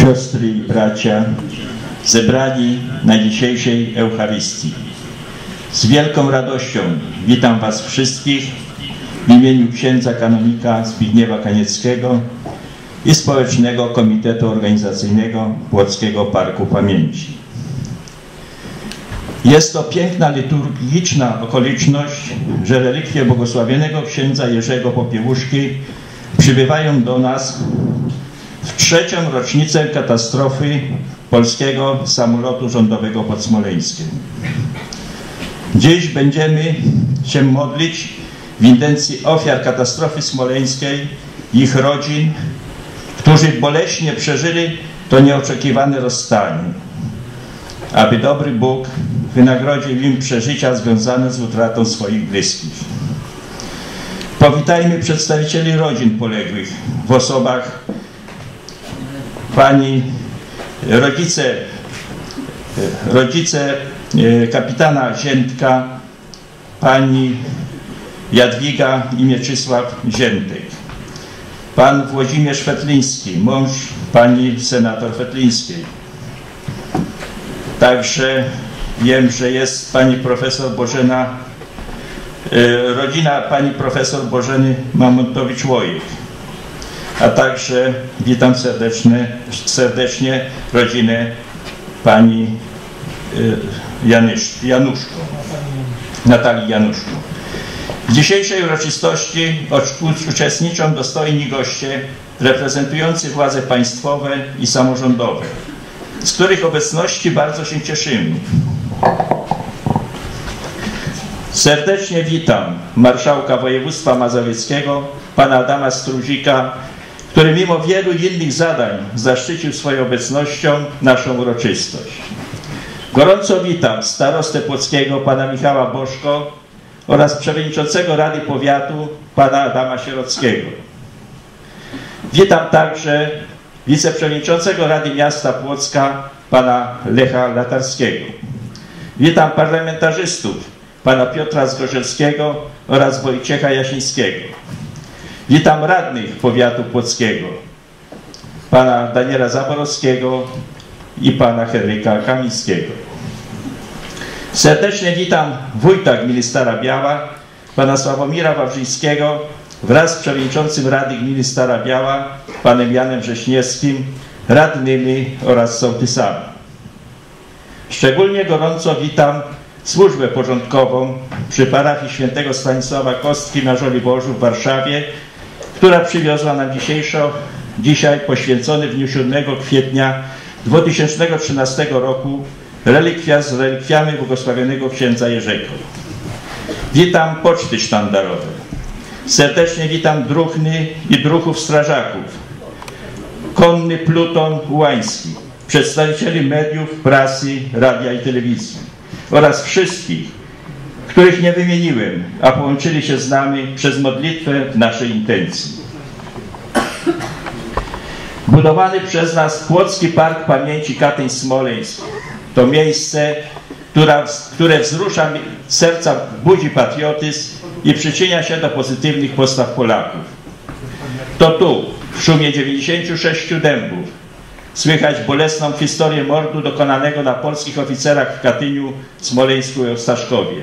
Siostry i bracia zebrani na dzisiejszej Eucharystii. Z wielką radością witam Was wszystkich w imieniu księdza kanonika Zbigniewa Kanieckiego i Społecznego Komitetu Organizacyjnego Płockiego Parku Pamięci. Jest to piękna liturgiczna okoliczność, że relikwie błogosławionego księdza Jerzego Popiełuszki przybywają do nas w trzecią rocznicę katastrofy polskiego samolotu rządowego pod Smoleńskiem. Dziś będziemy się modlić w intencji ofiar katastrofy smoleńskiej, ich rodzin, którzy boleśnie przeżyli to nieoczekiwane rozstanie. Aby dobry Bóg wynagrodził im przeżycia związane z utratą swoich bliskich. Powitajmy przedstawicieli rodzin poległych w osobach pani rodzice, rodzice e, kapitana Ziętka, pani Jadwiga i Mieczysław Ziętek, pan Włodzimierz Fetliński, mąż pani senator Fetlińskiej. Także wiem, że jest pani profesor Bożena, e, rodzina pani profesor Bożeny Mamontowicz-Łojek a także witam serdecznie, serdecznie rodzinę pani y, Janusz, Januszko, Natalii Januszko. W dzisiejszej uroczystości uczestniczą dostojni goście reprezentujący władze państwowe i samorządowe, z których obecności bardzo się cieszymy. Serdecznie witam marszałka województwa mazowieckiego, pana Adama Struzika, który mimo wielu innych zadań zaszczycił swoją obecnością naszą uroczystość. Gorąco witam starostę Płockiego, pana Michała Boszko oraz przewodniczącego Rady Powiatu, pana Adama Sierockiego. Witam także wiceprzewodniczącego Rady Miasta Płocka, pana Lecha Latarskiego. Witam parlamentarzystów, pana Piotra Zgorzelskiego oraz Wojciecha Jasińskiego. Witam radnych powiatu płockiego, pana Daniela Zaborowskiego i pana Henryka Kamińskiego. Serdecznie witam wójta gminy Stara Biała, pana Sławomira Wawrzyńskiego wraz z przewodniczącym Rady Gminy Stara Biała, panem Janem Wrześniewskim, radnymi oraz sołtysami. Szczególnie gorąco witam służbę porządkową przy parafii świętego Stanisława Kostki na Żoliborzu w Warszawie, która przywiozła nam dzisiejszo, dzisiaj poświęcony w dniu 7 kwietnia 2013 roku relikwia z relikwiami błogosławionego księdza Jerzego. Witam poczty sztandarowe. Serdecznie witam druhny i druhów strażaków, konny pluton łański, przedstawicieli mediów, prasy, radia i telewizji oraz wszystkich, których nie wymieniłem, a połączyli się z nami przez modlitwę w naszej intencji. Budowany przez nas Płocki Park Pamięci Katyń Smoleńsk to miejsce, która, które wzrusza serca, budzi patriotyzm i przyczynia się do pozytywnych postaw Polaków. To tu, w szumie 96 dębów, słychać bolesną historię mordu dokonanego na polskich oficerach w Katyniu, Smoleńsku i Ostaszkowie.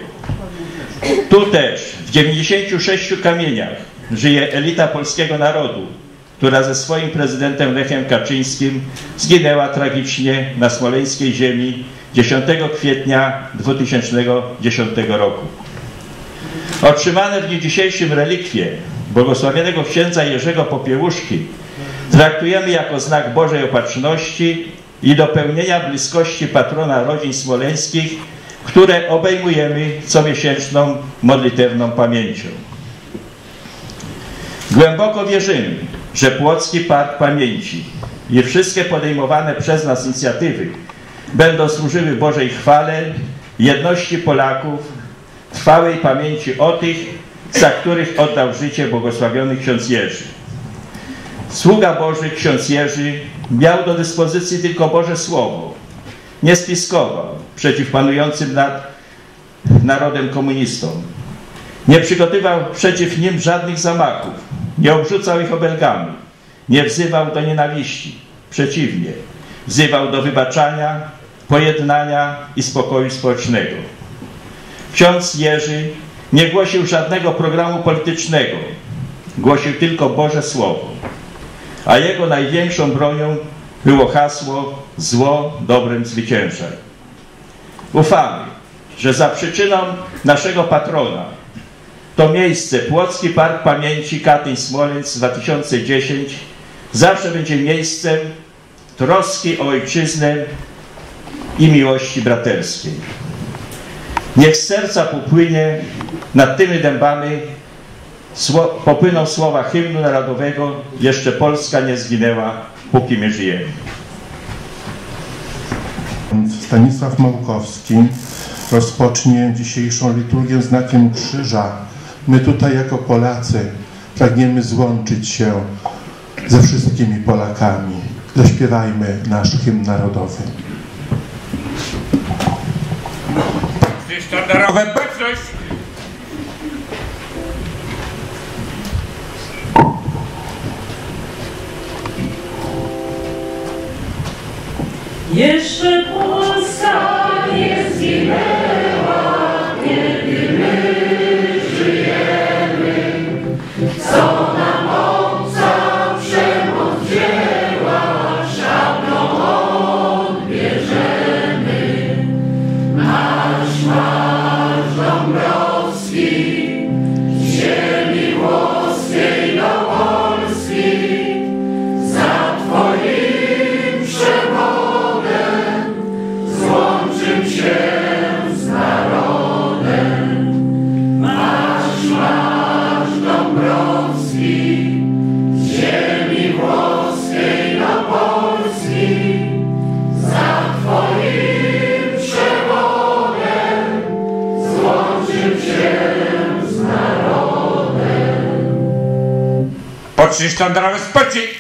Tu też, w 96 kamieniach, żyje elita polskiego narodu, która ze swoim prezydentem Lechem Kaczyńskim zginęła tragicznie na smoleńskiej ziemi 10 kwietnia 2010 roku. Otrzymane w dniu dzisiejszym relikwie błogosławionego księdza Jerzego Popiełuszki traktujemy jako znak Bożej Opatrzności i dopełnienia bliskości patrona rodzin smoleńskich które obejmujemy comiesięczną modlitewną pamięcią. Głęboko wierzymy, że Płocki Park Pamięci i wszystkie podejmowane przez nas inicjatywy będą służyły Bożej chwale, jedności Polaków, trwałej pamięci o tych, za których oddał życie błogosławiony ksiądz Jerzy. Sługa Boży, ksiądz Jerzy, miał do dyspozycji tylko Boże Słowo. Nie spiskował, przeciw panującym nad narodem komunistom. Nie przygotował przeciw nim żadnych zamachów. Nie obrzucał ich obelgami, nie wzywał do nienawiści. Przeciwnie, wzywał do wybaczania, pojednania i spokoju społecznego. Ksiądz Jerzy nie głosił żadnego programu politycznego, głosił tylko Boże Słowo, a jego największą bronią było hasło zło dobrem zwycięża. Ufamy, że za przyczyną naszego patrona to miejsce Płocki Park Pamięci Katyń Smoleńsk 2010 zawsze będzie miejscem troski o ojczyznę i miłości braterskiej. Niech serca popłynie nad tymi dębami sło, popłyną słowa hymnu narodowego Jeszcze Polska nie zginęła, póki my żyjemy. Stanisław Małkowski rozpocznie dzisiejszą liturgię znakiem krzyża. My tutaj jako Polacy pragniemy złączyć się ze wszystkimi Polakami. Zaśpiewajmy nasz hymn narodowy. Sztandarowe baczność! Jeszcze Polska nie zginęła, z narodem. Po trzy sztandarowe spoci!